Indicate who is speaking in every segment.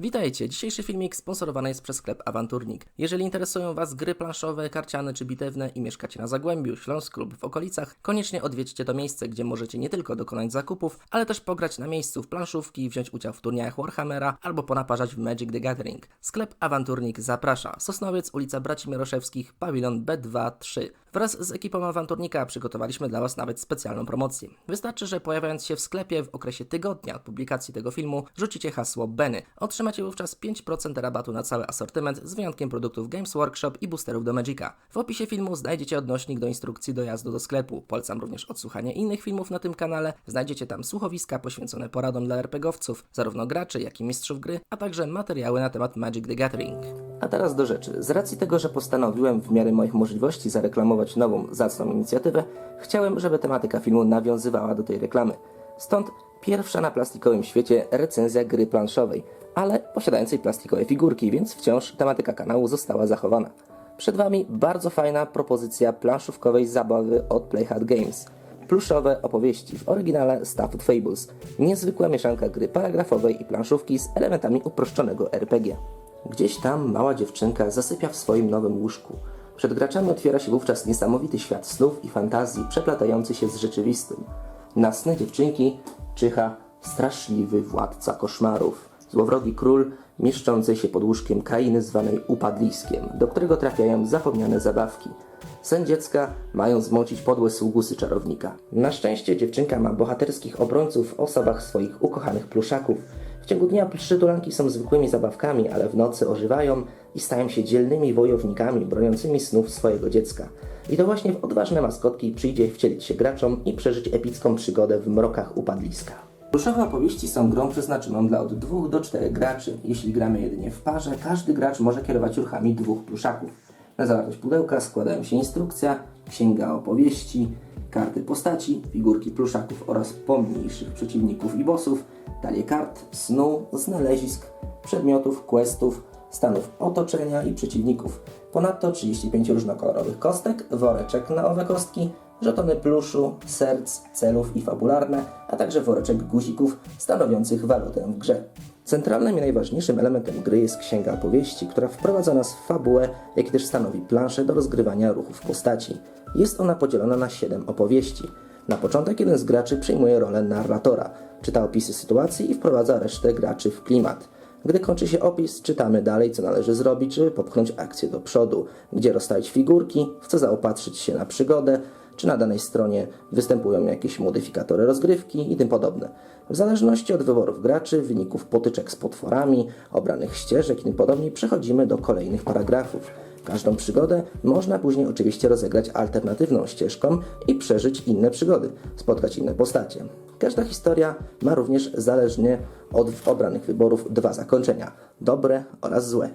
Speaker 1: Witajcie! Dzisiejszy filmik sponsorowany jest przez sklep Awanturnik. Jeżeli interesują Was gry planszowe, karciane czy bitewne i mieszkacie na Zagłębiu, Śląsku lub w okolicach, koniecznie odwiedźcie to miejsce, gdzie możecie nie tylko dokonać zakupów, ale też pograć na miejscu w planszówki, wziąć udział w turniejach Warhammera albo ponaparzać w Magic the Gathering. Sklep Awanturnik zaprasza. Sosnowiec, ulica Braci Mieroszewskich, pawilon B2-3. Wraz z ekipą Awanturnika przygotowaliśmy dla Was nawet specjalną promocję. Wystarczy, że pojawiając się w sklepie w okresie tygodnia od publikacji tego filmu, rzucicie hasło BENY. Otrzymacie wówczas 5% rabatu na cały asortyment z wyjątkiem produktów Games Workshop i boosterów do Magica. W opisie filmu znajdziecie odnośnik do instrukcji dojazdu do sklepu. Polecam również odsłuchanie innych filmów na tym kanale. Znajdziecie tam słuchowiska poświęcone poradom dla RPGowców, zarówno graczy, jak i mistrzów gry, a także materiały na temat Magic the Gathering. A teraz do rzeczy. Z racji tego, że postanowiłem w miarę moich możliwości zareklamować nową, zacną inicjatywę, chciałem, żeby tematyka filmu nawiązywała do tej reklamy. Stąd pierwsza na plastikowym świecie recenzja gry planszowej, ale posiadającej plastikowe figurki, więc wciąż tematyka kanału została zachowana. Przed Wami bardzo fajna propozycja planszówkowej zabawy od Playhard Games. Pluszowe opowieści w oryginale Stafford Fables. Niezwykła mieszanka gry paragrafowej i planszówki z elementami uproszczonego RPG. Gdzieś tam mała dziewczynka zasypia w swoim nowym łóżku. Przed graczami otwiera się wówczas niesamowity świat snów i fantazji przeplatający się z rzeczywistym. Na sny dziewczynki czyha straszliwy władca koszmarów, złowrogi król mieszczący się pod łóżkiem krainy zwanej Upadliskiem, do którego trafiają zapomniane zabawki. Sen dziecka mają zmącić podłe sługusy czarownika. Na szczęście dziewczynka ma bohaterskich obrońców w osobach swoich ukochanych pluszaków. W ciągu dnia przytulanki są zwykłymi zabawkami, ale w nocy ożywają i stają się dzielnymi wojownikami broniącymi snów swojego dziecka. I to właśnie w odważne maskotki przyjdzie wcielić się graczom i przeżyć epicką przygodę w mrokach upadliska. Pluszowe opowieści są grą przeznaczoną dla od 2 do 4 graczy. Jeśli gramy jedynie w parze, każdy gracz może kierować ruchami dwóch pluszaków. Na zawartość pudełka składają się instrukcja, księga opowieści, karty postaci, figurki pluszaków oraz pomniejszych przeciwników i bossów, talie kart, snu, znalezisk, przedmiotów, questów, stanów otoczenia i przeciwników. Ponadto 35 różnokolorowych kostek, woreczek na owe kostki, żetony pluszu, serc, celów i fabularne, a także woreczek guzików stanowiących walutę w grze. Centralnym i najważniejszym elementem gry jest księga opowieści, która wprowadza nas w fabułę, jak też stanowi planszę do rozgrywania ruchów postaci. Jest ona podzielona na 7 opowieści. Na początek jeden z graczy przyjmuje rolę narratora, czyta opisy sytuacji i wprowadza resztę graczy w klimat. Gdy kończy się opis, czytamy dalej, co należy zrobić, żeby popchnąć akcję do przodu, gdzie rozstawić figurki, w co zaopatrzyć się na przygodę, czy na danej stronie występują jakieś modyfikatory rozgrywki i tym podobne. W zależności od wyborów graczy, wyników potyczek z potworami, obranych ścieżek i tym podobnie, przechodzimy do kolejnych paragrafów. Każdą przygodę można później oczywiście rozegrać alternatywną ścieżką i przeżyć inne przygody, spotkać inne postacie. Każda historia ma również zależnie od obranych wyborów dwa zakończenia: dobre oraz złe.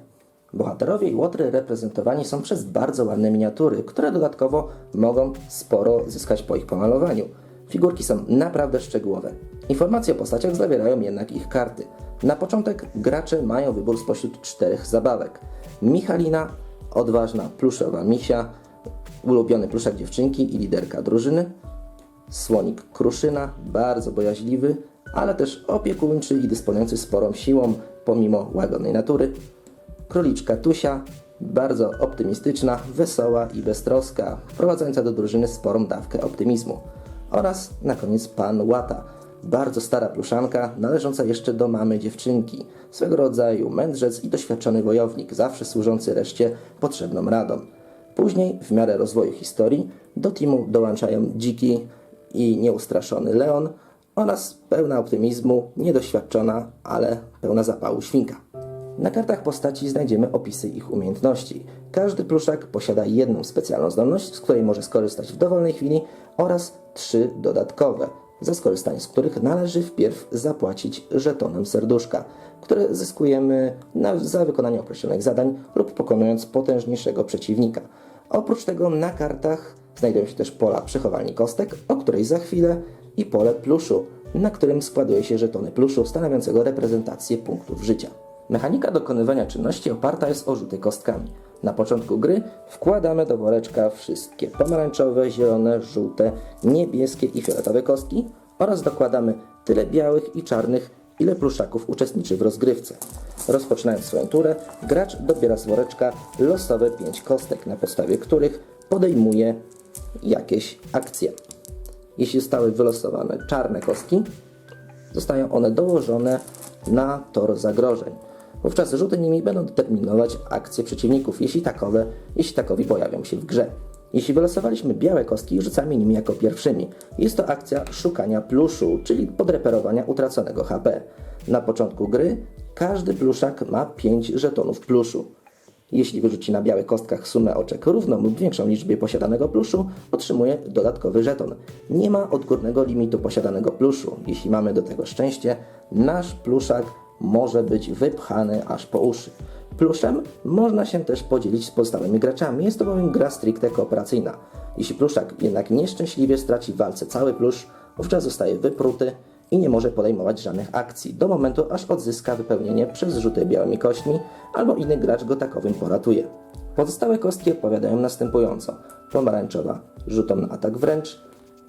Speaker 1: Bohaterowie i łotry reprezentowani są przez bardzo ładne miniatury, które dodatkowo mogą sporo zyskać po ich pomalowaniu. Figurki są naprawdę szczegółowe. Informacje o postaciach zawierają jednak ich karty. Na początek gracze mają wybór spośród czterech zabawek. Michalina, odważna pluszowa misia, ulubiony pluszak dziewczynki i liderka drużyny, słonik kruszyna, bardzo bojaźliwy, ale też opiekuńczy i dysponujący sporą siłą pomimo łagodnej natury, króliczka Tusia, bardzo optymistyczna, wesoła i beztroska, wprowadzająca do drużyny sporą dawkę optymizmu. Oraz na koniec pan Łata, bardzo stara pluszanka, należąca jeszcze do mamy dziewczynki, swego rodzaju mędrzec i doświadczony wojownik, zawsze służący reszcie potrzebną radą. Później, w miarę rozwoju historii, do teamu dołączają dziki i nieustraszony Leon oraz pełna optymizmu, niedoświadczona, ale pełna zapału świnka. Na kartach postaci znajdziemy opisy ich umiejętności. Każdy pluszak posiada jedną specjalną zdolność, z której może skorzystać w dowolnej chwili oraz trzy dodatkowe, za skorzystanie z których należy wpierw zapłacić żetonem serduszka, które zyskujemy na, za wykonanie określonych zadań lub pokonując potężniejszego przeciwnika. Oprócz tego na kartach znajdują się też pola przechowalni kostek, o której za chwilę, i pole pluszu, na którym składuje się żetony pluszu stanowiącego reprezentację punktów życia. Mechanika dokonywania czynności oparta jest o rzuty kostkami. Na początku gry wkładamy do woreczka wszystkie pomarańczowe, zielone, żółte, niebieskie i fioletowe kostki oraz dokładamy tyle białych i czarnych, ile pluszaków uczestniczy w rozgrywce. Rozpoczynając swoją turę, gracz dobiera z woreczka losowe 5 kostek, na podstawie których podejmuje jakieś akcje. Jeśli zostały wylosowane czarne kostki, zostają one dołożone na tor zagrożeń. Wówczas rzuty nimi będą determinować akcje przeciwników, jeśli takowe, jeśli takowi pojawią się w grze. Jeśli wylosowaliśmy białe kostki, rzucamy nimi jako pierwszymi. Jest to akcja szukania pluszu, czyli podreperowania utraconego HP. Na początku gry każdy pluszak ma 5 żetonów pluszu. Jeśli wyrzuci na białych kostkach sumę oczek równą lub większą liczbie posiadanego pluszu, otrzymuje dodatkowy żeton. Nie ma odgórnego limitu posiadanego pluszu. Jeśli mamy do tego szczęście, nasz pluszak może być wypchany aż po uszy. Pluszem można się też podzielić z pozostałymi graczami, jest to bowiem gra stricte kooperacyjna. Jeśli pluszak jednak nieszczęśliwie straci w walce cały plusz, wówczas zostaje wypruty i nie może podejmować żadnych akcji do momentu, aż odzyska wypełnienie przez rzuty białymi kośćmi albo inny gracz go takowym poratuje. Pozostałe kostki odpowiadają następująco. Pomarańczowa rzutom na atak wręcz,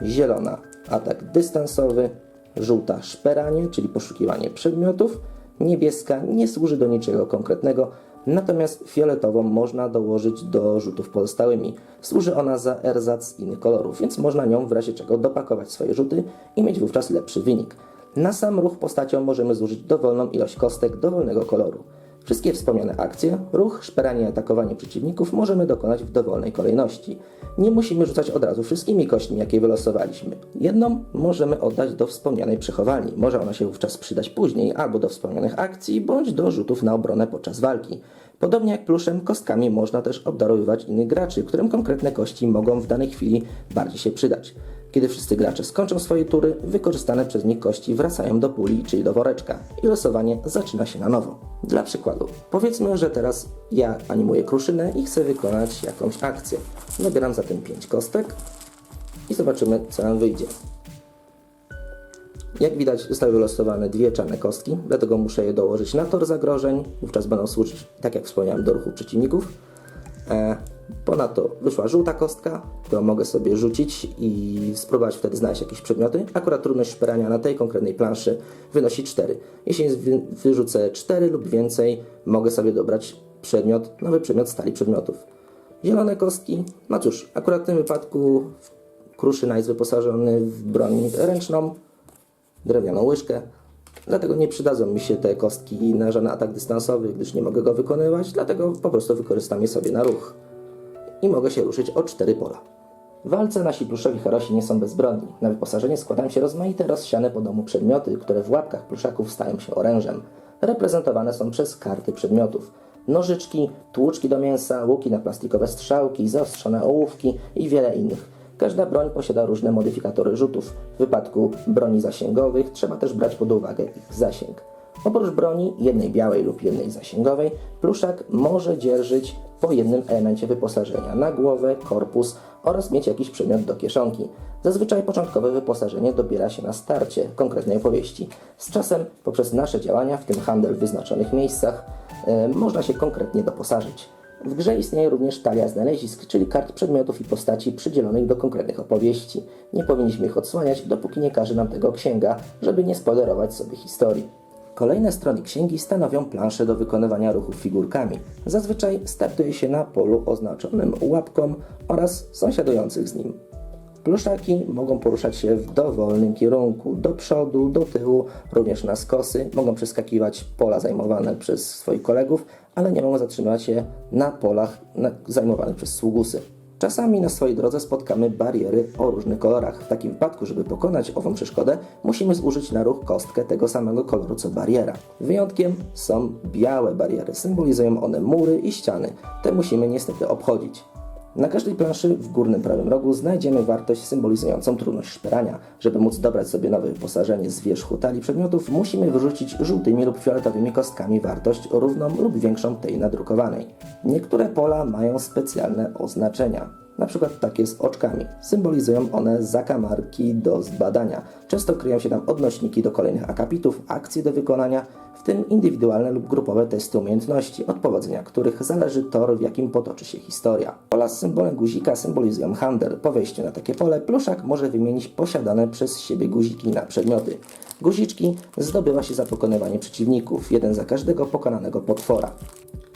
Speaker 1: zielona atak dystansowy, żółta szperanie, czyli poszukiwanie przedmiotów, niebieska nie służy do niczego konkretnego, natomiast fioletową można dołożyć do rzutów pozostałymi. Służy ona za erzac innych kolorów, więc można nią w razie czego dopakować swoje rzuty i mieć wówczas lepszy wynik. Na sam ruch postacią możemy zużyć dowolną ilość kostek dowolnego koloru. Wszystkie wspomniane akcje, ruch, szperanie i atakowanie przeciwników możemy dokonać w dowolnej kolejności. Nie musimy rzucać od razu wszystkimi kośćmi, jakie wylosowaliśmy. Jedną możemy oddać do wspomnianej przechowalni. Może ona się wówczas przydać później albo do wspomnianych akcji, bądź do rzutów na obronę podczas walki. Podobnie jak pluszem, kostkami można też obdarowywać innych graczy, którym konkretne kości mogą w danej chwili bardziej się przydać. Kiedy wszyscy gracze skończą swoje tury, wykorzystane przez nich kości wracają do puli, czyli do woreczka i losowanie zaczyna się na nowo. Dla przykładu, powiedzmy, że teraz ja animuję kruszynę i chcę wykonać jakąś akcję. Nabieram zatem 5 kostek i zobaczymy, co nam wyjdzie. Jak widać, zostały wylosowane dwie czarne kostki, dlatego muszę je dołożyć na tor zagrożeń. Wówczas będą służyć, tak jak wspomniałem, do ruchu przeciwników. E, ponadto wyszła żółta kostka, którą mogę sobie rzucić i spróbować wtedy znaleźć jakieś przedmioty. Akurat trudność szperania na tej konkretnej planszy wynosi 4. Jeśli wy, wyrzucę 4 lub więcej, mogę sobie dobrać przedmiot, nowy przedmiot stali przedmiotów. Zielone kostki, no cóż, akurat w tym wypadku Kruszyna jest wyposażony w broń ręczną, drewnianą łyżkę. Dlatego nie przydadzą mi się te kostki na żaden atak dystansowy, gdyż nie mogę go wykonywać, dlatego po prostu wykorzystam je sobie na ruch. I mogę się ruszyć o cztery pola. W walce nasi pluszowi herosi nie są bezbronni. Na wyposażenie składają się rozmaite rozsiane po domu przedmioty, które w łapkach pluszaków stają się orężem. Reprezentowane są przez karty przedmiotów. Nożyczki, tłuczki do mięsa, łuki na plastikowe strzałki, zaostrzone ołówki i wiele innych. Każda broń posiada różne modyfikatory rzutów. W wypadku broni zasięgowych trzeba też brać pod uwagę ich zasięg. Oprócz broni, jednej białej lub jednej zasięgowej, pluszak może dzierżyć po jednym elemencie wyposażenia na głowę, korpus oraz mieć jakiś przedmiot do kieszonki. Zazwyczaj początkowe wyposażenie dobiera się na starcie konkretnej opowieści. Z czasem, poprzez nasze działania, w tym handel w wyznaczonych miejscach, e, można się konkretnie doposażyć. W grze istnieje również talia znalezisk, czyli kart przedmiotów i postaci przydzielonych do konkretnych opowieści. Nie powinniśmy ich odsłaniać, dopóki nie każe nam tego księga, żeby nie spoilerować sobie historii. Kolejne strony księgi stanowią plansze do wykonywania ruchów figurkami. Zazwyczaj startuje się na polu oznaczonym łapką oraz sąsiadujących z nim. Pluszaki mogą poruszać się w dowolnym kierunku, do przodu, do tyłu, również na skosy. Mogą przeskakiwać pola zajmowane przez swoich kolegów, ale nie mogą zatrzymywać się na polach zajmowanych przez sługusy. Czasami na swojej drodze spotkamy bariery o różnych kolorach. W takim wypadku, żeby pokonać ową przeszkodę, musimy zużyć na ruch kostkę tego samego koloru co bariera. Wyjątkiem są białe bariery. Symbolizują one mury i ściany. Te musimy niestety obchodzić. Na każdej planszy w górnym prawym rogu znajdziemy wartość symbolizującą trudność szperania. Żeby móc dobrać sobie nowe wyposażenie z wierzchu talii przedmiotów, musimy wyrzucić żółtymi lub fioletowymi kostkami wartość równą lub większą tej nadrukowanej. Niektóre pola mają specjalne oznaczenia. Na przykład takie z oczkami. Symbolizują one zakamarki do zbadania. Często kryją się tam odnośniki do kolejnych akapitów, akcji do wykonania, w tym indywidualne lub grupowe testy umiejętności, od powodzenia których zależy tor, w jakim potoczy się historia. Pola z symbolem guzika symbolizują handel. Po wejściu na takie pole pluszak może wymienić posiadane przez siebie guziki na przedmioty. Guziczki zdobywa się za pokonywanie przeciwników, jeden za każdego pokonanego potwora.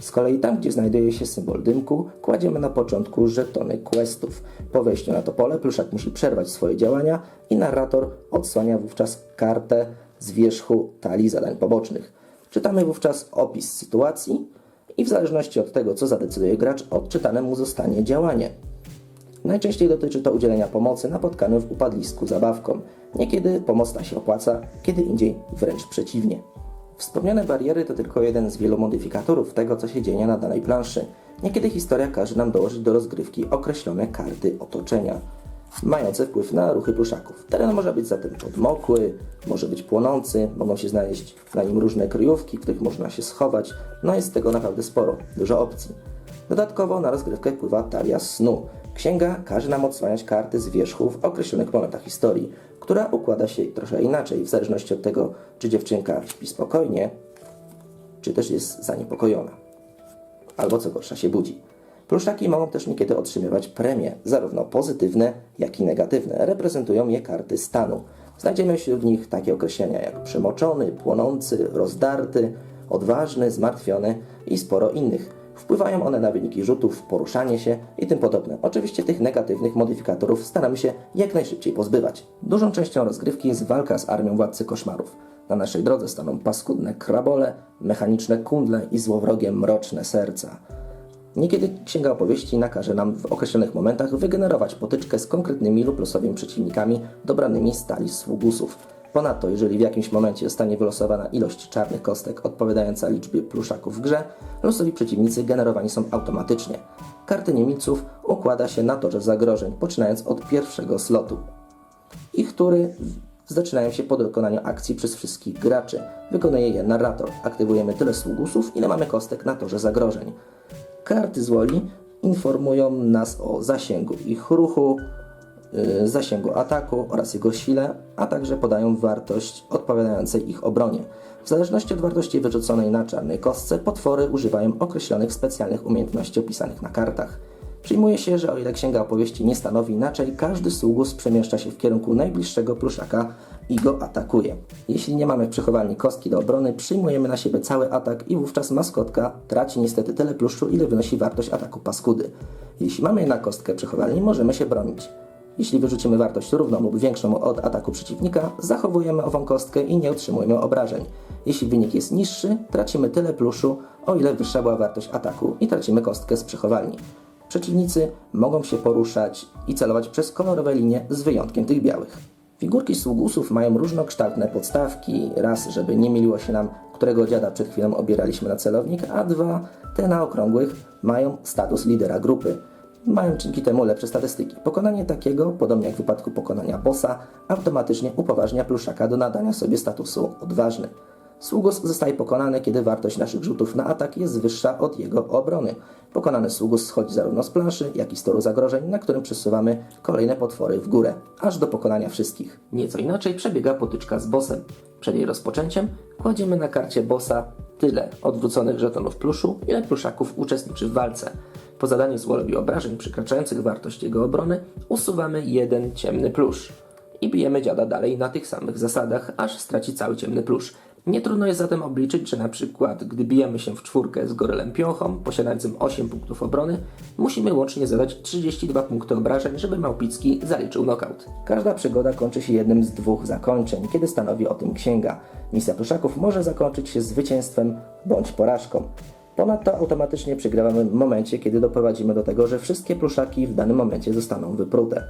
Speaker 1: Z kolei tam, gdzie znajduje się symbol dymku, kładziemy na początku żetony questów. Po wejściu na to pole pluszak musi przerwać swoje działania i narrator odsłania wówczas kartę z wierzchu talii zadań pobocznych. Czytamy wówczas opis sytuacji i w zależności od tego, co zadecyduje gracz, odczytane mu zostanie działanie. Najczęściej dotyczy to udzielenia pomocy napotkanym w upadlisku zabawkom. Niekiedy pomoc ta się opłaca, kiedy indziej wręcz przeciwnie. Wspomniane bariery to tylko jeden z wielu modyfikatorów tego, co się dzieje na danej planszy. Niekiedy historia każe nam dołożyć do rozgrywki określone karty otoczenia, mające wpływ na ruchy pluszaków. Teren może być zatem podmokły, może być płonący, mogą się znaleźć na nim różne kryjówki, w których można się schować, no jest tego naprawdę sporo, dużo opcji. Dodatkowo na rozgrywkę wpływa talia snu. Księga każe nam odsłaniać karty z wierzchu w określonych momentach historii, która układa się trochę inaczej, w zależności od tego, czy dziewczynka śpi spokojnie, czy też jest zaniepokojona. Albo co gorsza się budzi. Pluszaki mogą też niekiedy otrzymywać premie, zarówno pozytywne, jak i negatywne. Reprezentują je karty stanu. Znajdziemy wśród nich takie określenia jak przemoczony, płonący, rozdarty, odważny, zmartwiony i sporo innych. Wpływają one na wyniki rzutów, poruszanie się i tym podobne. Oczywiście tych negatywnych modyfikatorów staramy się jak najszybciej pozbywać. Dużą częścią rozgrywki jest walka z armią władcy koszmarów. Na naszej drodze staną paskudne krabole, mechaniczne kundle i złowrogie mroczne serca. Niekiedy Księga Opowieści nakaże nam w określonych momentach wygenerować potyczkę z konkretnymi lub losowymi przeciwnikami dobranymi z talii sługusów. Ponadto, jeżeli w jakimś momencie zostanie wylosowana ilość czarnych kostek odpowiadająca liczbie pluszaków w grze, losowi przeciwnicy generowani są automatycznie. Karty niemiców układa się na torze zagrożeń, poczynając od pierwszego slotu. Ich tury zaczynają się po dokonaniu akcji przez wszystkich graczy. Wykonuje je narrator. Aktywujemy tyle sługusów, ile mamy kostek na torze zagrożeń. Karty z Woli informują nas o zasięgu ich ruchu, zasięgu ataku oraz jego sile, a także podają wartość odpowiadającej ich obronie. W zależności od wartości wyrzuconej na czarnej kostce, potwory używają określonych specjalnych umiejętności opisanych na kartach. Przyjmuje się, że o ile księga opowieści nie stanowi inaczej, każdy sługus przemieszcza się w kierunku najbliższego pluszaka i go atakuje. Jeśli nie mamy w przechowalni kostki do obrony, przyjmujemy na siebie cały atak i wówczas maskotka traci niestety tyle pluszczu, ile wynosi wartość ataku paskudy. Jeśli mamy jednak kostkę przechowalni, możemy się bronić. Jeśli wyrzucimy wartość równą lub większą od ataku przeciwnika, zachowujemy ową kostkę i nie otrzymujemy obrażeń. Jeśli wynik jest niższy, tracimy tyle pluszu, o ile wyższa była wartość ataku i tracimy kostkę z przechowalni. Przeciwnicy mogą się poruszać i celować przez kolorowe linie z wyjątkiem tych białych. Figurki sługusów mają różnokształtne podstawki. Raz, żeby nie myliło się nam, którego dziada przed chwilą obieraliśmy na celownik, a dwa, te na okrągłych mają status lidera grupy. Mają dzięki temu lepsze statystyki. Pokonanie takiego, podobnie jak w wypadku pokonania bossa, automatycznie upoważnia pluszaka do nadania sobie statusu odważny. Sługus zostaje pokonany, kiedy wartość naszych rzutów na atak jest wyższa od jego obrony. Pokonany sługus schodzi zarówno z planszy, jak i z toru zagrożeń, na którym przesuwamy kolejne potwory w górę, aż do pokonania wszystkich. Nieco inaczej przebiega potyczka z bossem. Przed jej rozpoczęciem kładziemy na karcie bossa tyle odwróconych żetonów pluszu, ile pluszaków uczestniczy w walce. Po zadaniu złolowi obrażeń przekraczających wartość jego obrony usuwamy jeden ciemny plusz i bijemy dziada dalej na tych samych zasadach, aż straci cały ciemny plusz. Nie trudno jest zatem obliczyć, że na przykład gdy bijemy się w czwórkę z gorylem piochą, posiadającym 8 punktów obrony, musimy łącznie zadać 32 punkty obrażeń, żeby Małpicki zaliczył knockout. Każda przygoda kończy się jednym z dwóch zakończeń, kiedy stanowi o tym księga. Misja pluszaków może zakończyć się zwycięstwem bądź porażką. Ponadto automatycznie przegrywamy w momencie, kiedy doprowadzimy do tego, że wszystkie pluszaki w danym momencie zostaną wyprute.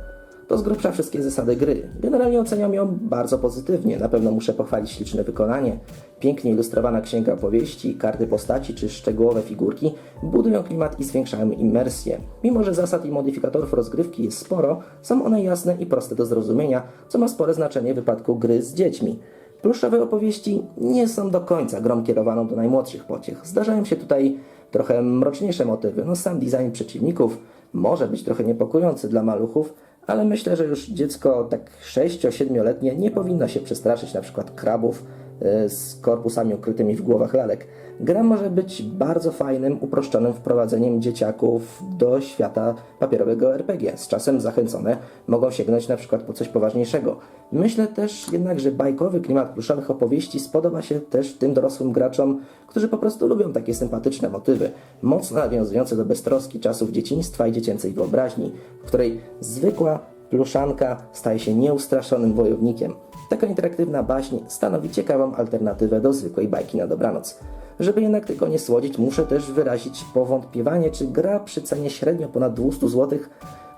Speaker 1: To z grubsza wszystkie zasady gry. Generalnie oceniam ją bardzo pozytywnie. Na pewno muszę pochwalić śliczne wykonanie. Pięknie ilustrowana księga opowieści, karty postaci czy szczegółowe figurki budują klimat i zwiększają imersję. Mimo, że zasad i modyfikatorów rozgrywki jest sporo, są one jasne i proste do zrozumienia, co ma spore znaczenie w wypadku gry z dziećmi. Pluszowe opowieści nie są do końca grą kierowaną do najmłodszych pociech. Zdarzają się tutaj trochę mroczniejsze motywy. No sam design przeciwników, może być trochę niepokojący dla maluchów, ale myślę, że już dziecko tak 6-7-letnie nie powinno się przestraszyć na przykład krabów e, z korpusami ukrytymi w głowach lalek. Gra może być bardzo fajnym, uproszczonym wprowadzeniem dzieciaków do świata papierowego RPG. Z czasem zachęcone mogą sięgnąć na przykład po coś poważniejszego. Myślę też jednak, że bajkowy klimat pluszowych opowieści spodoba się też tym dorosłym graczom, którzy po prostu lubią takie sympatyczne motywy, mocno nawiązujące do beztroski czasów dzieciństwa i dziecięcej wyobraźni, w której zwykła pluszanka staje się nieustraszonym wojownikiem. Taka interaktywna baśń stanowi ciekawą alternatywę do zwykłej bajki na dobranoc. Żeby jednak tego nie słodzić, muszę też wyrazić powątpiewanie, czy gra przy cenie średnio ponad 200 zł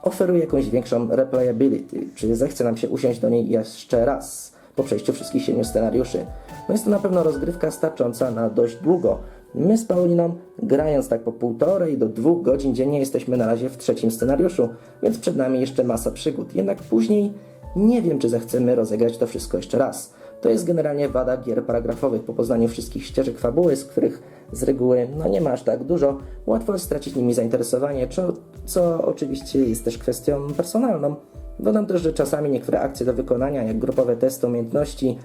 Speaker 1: oferuje jakąś większą replayability, czy zechce nam się usiąść do niej jeszcze raz po przejściu wszystkich siedmiu scenariuszy. No jest to na pewno rozgrywka starcząca na dość długo. My z Pauliną, grając tak po półtorej do dwóch godzin dziennie, jesteśmy na razie w trzecim scenariuszu, więc przed nami jeszcze masa przygód. Jednak później nie wiem, czy zechcemy rozegrać to wszystko jeszcze raz. To jest generalnie wada gier paragrafowych. Po poznaniu wszystkich ścieżek fabuły, z których z reguły no nie ma aż tak dużo, łatwo jest stracić nimi zainteresowanie, co, co oczywiście jest też kwestią personalną. Dodam też, że czasami niektóre akcje do wykonania, jak grupowe testy umiejętności,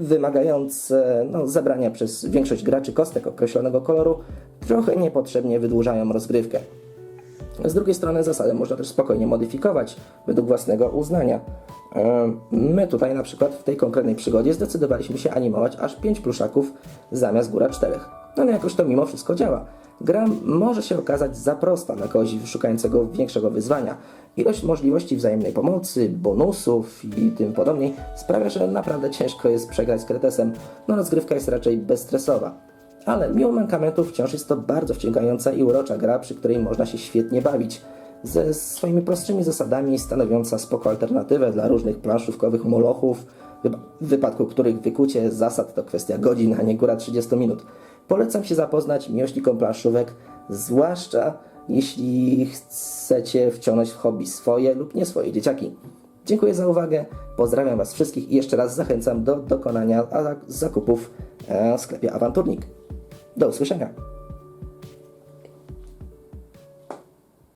Speaker 1: wymagające no, zebrania przez większość graczy kostek określonego koloru, trochę niepotrzebnie wydłużają rozgrywkę. Z drugiej strony zasadę można też spokojnie modyfikować według własnego uznania. E, My tutaj na przykład w tej konkretnej przygodzie zdecydowaliśmy się animować aż 5 pluszaków zamiast góra 4. No ale jakoś to mimo wszystko działa. Gra może się okazać za prosta dla kogoś szukającego większego wyzwania. Ilość możliwości wzajemnej pomocy, bonusów i tym podobniej sprawia, że naprawdę ciężko jest przegrać z kretesem. No rozgrywka jest raczej bezstresowa. Ale mimo mankamentów wciąż jest to bardzo wciągająca i urocza gra, przy której można się świetnie bawić. Ze swoimi prostszymi zasadami stanowiąca spoko alternatywę dla różnych planszówkowych molochów, w wypadku których wykucie zasad to kwestia godzin, a nie góra 30 minut. Polecam się zapoznać miłośnikom planszówek, zwłaszcza jeśli chcecie wciągnąć w hobby swoje lub nie swoje dzieciaki. Dziękuję za uwagę, pozdrawiam Was wszystkich i jeszcze raz zachęcam do dokonania zakupów w sklepie Awanturnik. Do usłyszenia.